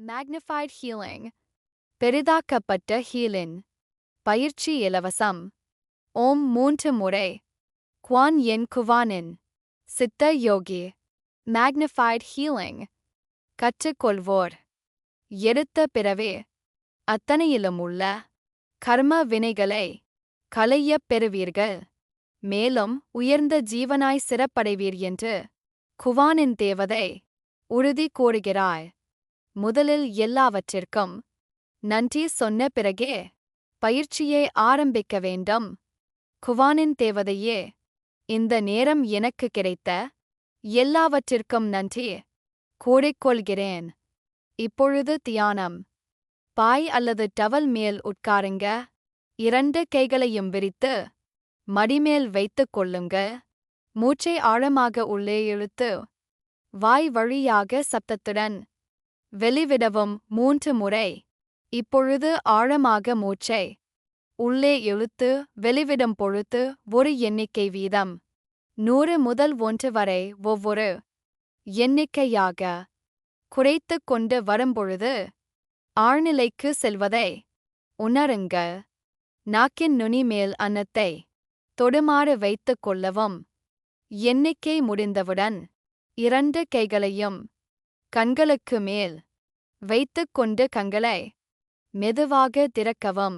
Magnified healing பெரிதாக்கப்பட்ட ஹீலின் பயிற்சி இலவசம். ஓம் மூன்று முறை. குவான் என் குவானின். சித்த யோகி. Magnified healing கற்றுக்கொள்வோர். எடுத்த பிறவே. அத்தனையிலும் உள்ள கர்ம வினைகளை. களையப் பெறுவீர்கள். மேலும் உயர்ந்த ஜீவனாய் சிறப்படைவீர் என்று குவானின் தேவதை உறுதி கூறுகிறாய். முதலில் எல்லாவற்றிற்கும் நன்றி சொன்ன பிறகே பயிற்சியை ஆரம்பிக்க வேண்டும். குவானின் தேவதையே இந்த நேரம் எனக்கு கிடைத்த எல்லாவற்றிற்கும் நன்றி கூறிக்கொள்கிறேன். இப்பொழுது தியானம். பாய் அல்லது டவல் மேல் உட்காருங்க. இரண்டு கைகளையும் விரித்து மடிமேல் வைத்துக் கொள்ளுங்க. மூச்சை ஆழமாக உள்ளே இழுத்து வாய் வழியாக சப்தத்துடன் வெளிவிடவும் மூன்று முறை. இப்பொழுது ஆழமாக மூச்சை. உள்ளே இழுத்து வெளிவிடும் பொழுது ஒரு எண்ணிக்கை வீதம். நூறு முதல் ஒன்று வரை ஒவ்வொரு. எண்ணிக்கையாக. குறைத்துக் கொண்டு வரும்பொழுது ஆழ்நிலைக்கு செல்வதை. உணருங்க. நாக்கின் நுனி மேல் அன்னத்தை. தொடுமாறு வைத்துக் கொள்ளவும். எண்ணிக்கை முடிந்தவுடன். இரண்டு கைகளையும். கண்களுக்கு மேல். வைத்துக் கொண்டு கங்களை மெதுவாக திறக்கவும்.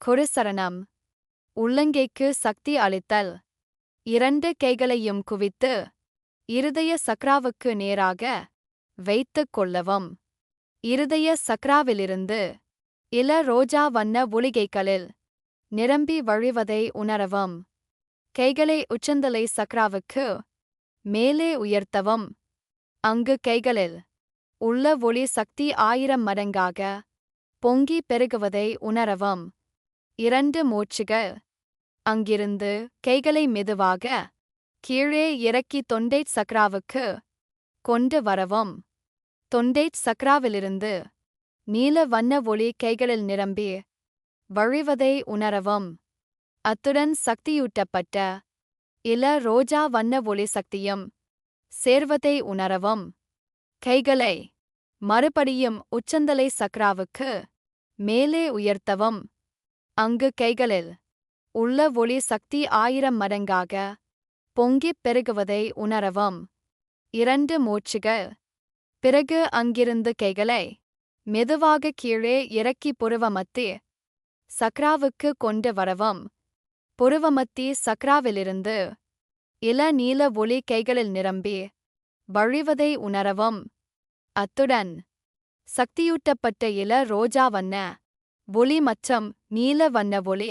குருசரணம். உள்ளங்கைக்கு சக்தி அளித்தல். இரண்டு கைகளையும் குவித்து இருதய சக்ராவுக்கு நேராக வைத்துக் கொள்ளவும். இருதய சக்ராவிலிருந்து இள ரோஜா வண்ண ஒளிகைகளில் நிரம்பி வழிவதை உணரவும். கைகளை உச்சந்தலை சக்ராவுக்கு மேலே உயர்த்தவும். அங்கு கைகளில் உள்ள ஒளி சக்தி ஆயிரம் மடங்காக பொங்கி பெருகுவதை உணரவும். இரண்டு மூச்சுக அங்கிருந்து கைகளை மெதுவாக கீழே இறக்கி தொண்டைச் சக்ராவுக்கு கொண்டு வரவும். தொண்டைச் சக்ராவிலிருந்து நீல வண்ண ஒளி கைகளில் நிரம்பி வழிவதை உணரவும். அத்துடன் சக்தியூட்டப்பட்ட இள ரோஜா வண்ண ஒளி சக்தியும் சேர்வதை உணரவும். கைகளை மறுபடியும் உச்சந்தலை சக்ராவுக்கு மேலே உயர்த்தவும். அங்கு கைகளில் உள்ள ஒளி சக்தி ஆயிரம் மடங்காக பொங்கிப் பெருகுவதை உணரவும். இரண்டு மூச்சுகள். பிறகு அங்கிருந்து கைகளை மெதுவாக கீழே இறக்கி புருவமத்தி சக்ராவுக்கு கொண்டு வரவும். புருவமத்தி சக்ராவிலிருந்து இள நீல ஒளி கைகளில் நிரம்பி வழிவதை உணரவும். அத்துடன். சக்தியூட்டப்பட்ட இள ரோஜா வண்ண ஒளி மற்றும் நீல வண்ண ஒளி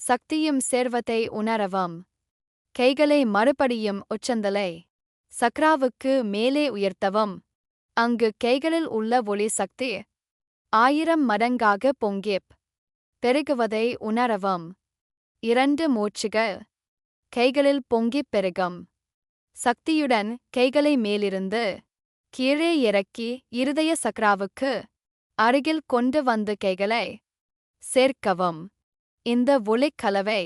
சக்தியும் சேர்வதை உணரவும். கைகளை மறுபடியும் உச்சந்தலை சக்ராவுக்கு மேலே உயர்த்தவும். அங்கு கைகளில் உள்ள ஒளி சக்தி ஆயிரம் மடங்காக பொங்கிப் பெருகுவதை உணரவும். இரண்டு மூச்சுகள் கைகளில் பொங்கிப் பெருகும். சக்தியுடன் கைகளை மேலிருந்து கீழே இறக்கி இருதய சக்ராவுக்கு அருகில் கொண்டு வந்து கைகளை சேர்க்கவும். இந்த ஒளிக்கலவை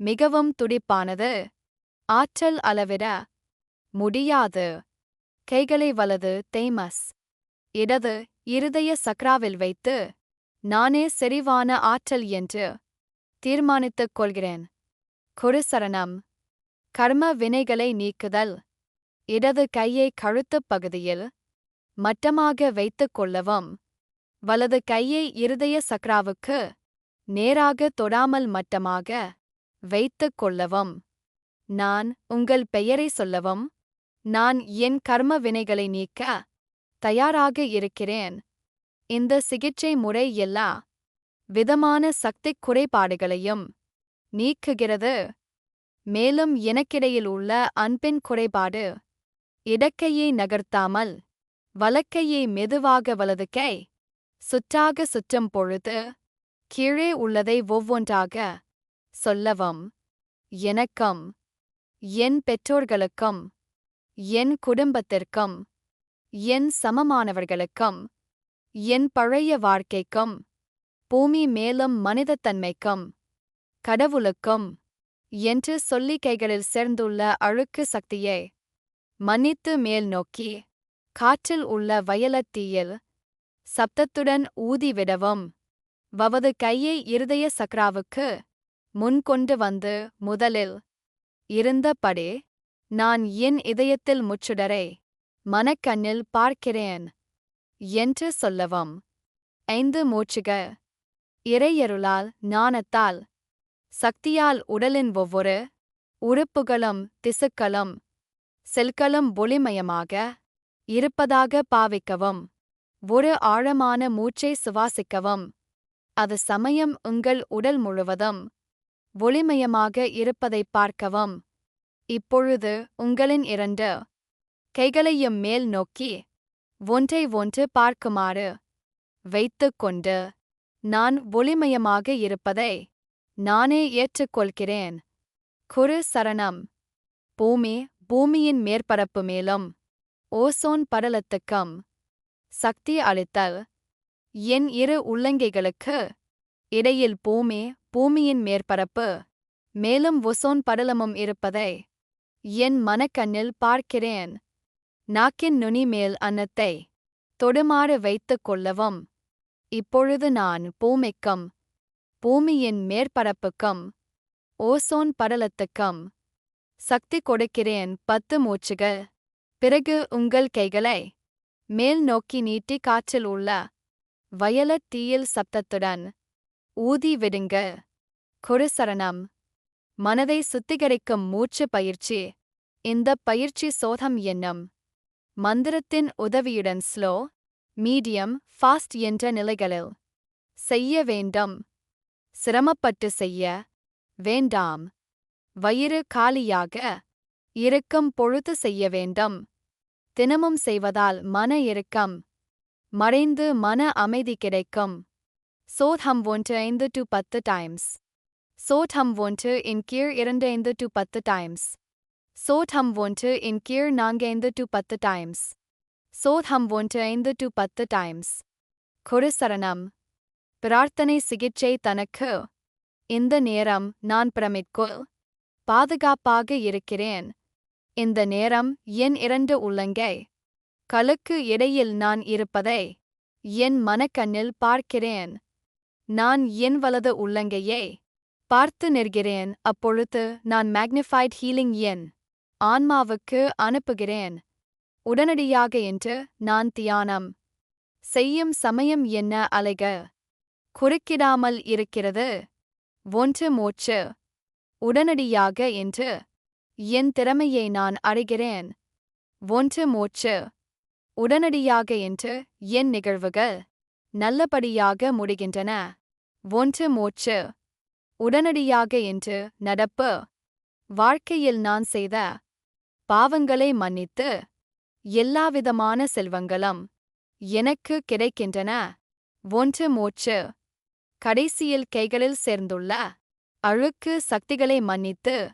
மிகவும் துடிப்பானது. ஆற்றல் அளவிட முடியாது. கைகளை வலது தேமஸ் இடது இருதய சக்ராவில் வைத்து நானே செறிவான ஆற்றல் என்று தீர்மானித்துக் கொள்கிறேன். குருசரணம். கர்ம வினைகளை நீக்குதல். இடது கையை கழுத்துப் பகுதியில் மட்டமாக வைத்துக் கொள்ளவும். வலது கையை இருதய சக்ராவுக்கு நேராக தொடாமல் மட்டமாக வைத்துக் கொள்ளவும். நான் உங்கள் பெயரை சொல்லவும். நான் என் கர்ம வினைகளை நீக்க தயாராக இருக்கிறேன். இந்த சிகிச்சை முறை எல்லா விதமான சக்தி குறைபாடுகளையும் நீக்குகிறது. மேலும் எனக்கிடையில் உள்ள அன்பின் குறைபாடு இடக்கையை நகர்த்தாமல் வலக்கையை மெதுவாக வலது கை சுற்றாக சுற்றும் பொழுது கீழே உள்ளதை ஒவ்வொன்றாக சொல்லவும் எனக்கும் என் பெற்றோர்களுக்கும் என் குடும்பத்திற்கும் என் சமமானவர்களுக்கும் என் பழைய வாழ்க்கைக்கும் பூமி மேலும் மனிதத்தன்மைக்கும் கடவுளுக்கும் என்று சொல்லி கைகளில் சேர்ந்துள்ள அழுக்கு சக்தியை மன்னித்து மேல் நோக்கி காற்றில் உள்ள வயலத்தீயில் சப்தத்துடன் ஊதிவிடவும் வவது கையை இருதய சக்ராவுக்கு முன் கொண்டு வந்து முதலில் இருந்தபடி நான் என் இதயத்தில் முச்சுடரை மனக்கண்ணில் பார்க்கிறேன் என்று சொல்லவும். ஐந்து மூச்சுக இறையருளால் ஞானத்தால் சக்தியால் உடலின் ஒவ்வொரு உறுப்புகளும் திசுக்களும் செல்களும் ஒளிமயமாக இருப்பதாக பாவிக்கவும் ஒரு ஆழமான மூச்சை சுவாசிக்கவும் அது சமயம் உங்கள் உடல் முழுவதும் ஒளிமயமாக இருப்பதைப் பார்க்கவும். இப்பொழுது உங்களின் இரண்டு கைகளையும் மேல் நோக்கி ஒன்றை ஒன்று பார்க்குமாறு வைத்துக் கொண்டு நான் ஒளிமயமாக இருப்பதை நானே ஏற்றுக்கொள்கிறேன். குரு சரணம். பூமி பூமியின் மேற்பரப்பு மேலும் ஓசோன் படலத்துக்கும் சக்தி அளித்தல். என் இரு உள்ளங்கைகளுக்கு இடையில் பூமி பூமியின் மேற்பரப்பு மேலும் ஒசோன் படலமும் இருப்பதை என் மனக்கண்ணில் பார்க்கிறேன். நாக்கின் நுனி மேல் அன்னத்தை தொடுமாறு வைத்துக் கொள்ளவும். இப்பொழுது நான் பூமிக்கும் பூமியின் மேற்பரப்புக்கும் ஓசோன் படலத்துக்கும் சக்தி கொடுக்கிறேன் பத்து மூச்சுகள். பிறகு உங்கள் கைகளை மேல் நோக்கி நீட்டி காற்றில் உள்ள வயலட் தீயில் சப்தத்துடன் ஊதி விடுங்க குருசரணம் மனதை சுத்திகரிக்கும் மூச்சு பயிற்சி. இந்த பயிற்சி சோதம் என்னும் மந்திரத்தின் உதவியுடன் ஸ்லோ மீடியம் ஃபாஸ்ட் என்ற நிலைகளில் செய்ய வேண்டும். சிரமப்பட்டு செய்ய வேண்டாம். வயிறு காலியாக இறுக்கம் பொழுது செய்ய வேண்டும். தினமும் செய்வதால் மன இறுக்கம் மறைந்து மன அமைதி கிடைக்கும். சோத் ஹம் ஒன்று ஐந்து டு பத்து டைம்ஸ் சோதம் ஹம் ஒன்று இன் கீழ் இரண்டு ஐந்து டு பத்து டைம்ஸ் சோதம் ஹம் ஒன்று இன் கீழ் நான்கு ஐந்து டு பத்து டைம்ஸ் சோத் ஹம் ஒன்று ஐந்து டு பத்து டைம்ஸ் குருசரணம். பிரார்த்தனை சிகிச்சை தனக்கு. இந்த நேரம் நான் பிரமிட்குள். பாதுகாப்பாக இருக்கிறேன். இந்த நேரம் என் இரண்டு உள்ளங்கை. கலுக்கு இடையில் நான் இருப்பதை என் மனக்கண்ணில் பார்க்கிறேன். நான் என் வலது உள்ளங்கையை பார்த்து நிற்கிறேன். அப்பொழுது நான் மேக்னிஃபைட் ஹீலிங் என் ஆன்மாவுக்கு அனுப்புகிறேன். உடனடியாக என்று நான் தியானம் செய்யும் சமயம் என்ன அலைக. குறுக்கிடாமல் இருக்கிறது. ஒன்று மூச்சு. உடனடியாக என்று என் திறமையை நான் அறிகிறேன். ஒன்று மூச்சு. உடனடியாக என்று என் நிகழ்வுகள் நல்லபடியாக முடிகின்றன. ஒன்று மூச்சு. உடனடியாக என்று நடப்பு. வாழ்க்கையில் நான் செய்த பாவங்களை மன்னித்து எல்லாவிதமான செல்வங்களும் எனக்கு கிடைக்கின்றன. ஒன்று மூச்சு. கடைசியில் கைகளில் சேர்ந்துள்ள அழுக்கு சக்திகளை மன்னித்து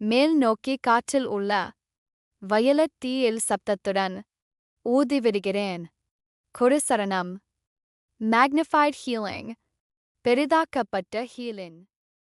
மேல் நோக்கி காற்றில் உள்ள வயலட் தீயில் சப்தத்துடன் ஊதிவிடுகிறேன் குருசரணம். மேக்னிஃபைட் ஹீலிங் பெரிதாக்கப்பட்ட ஹீலின்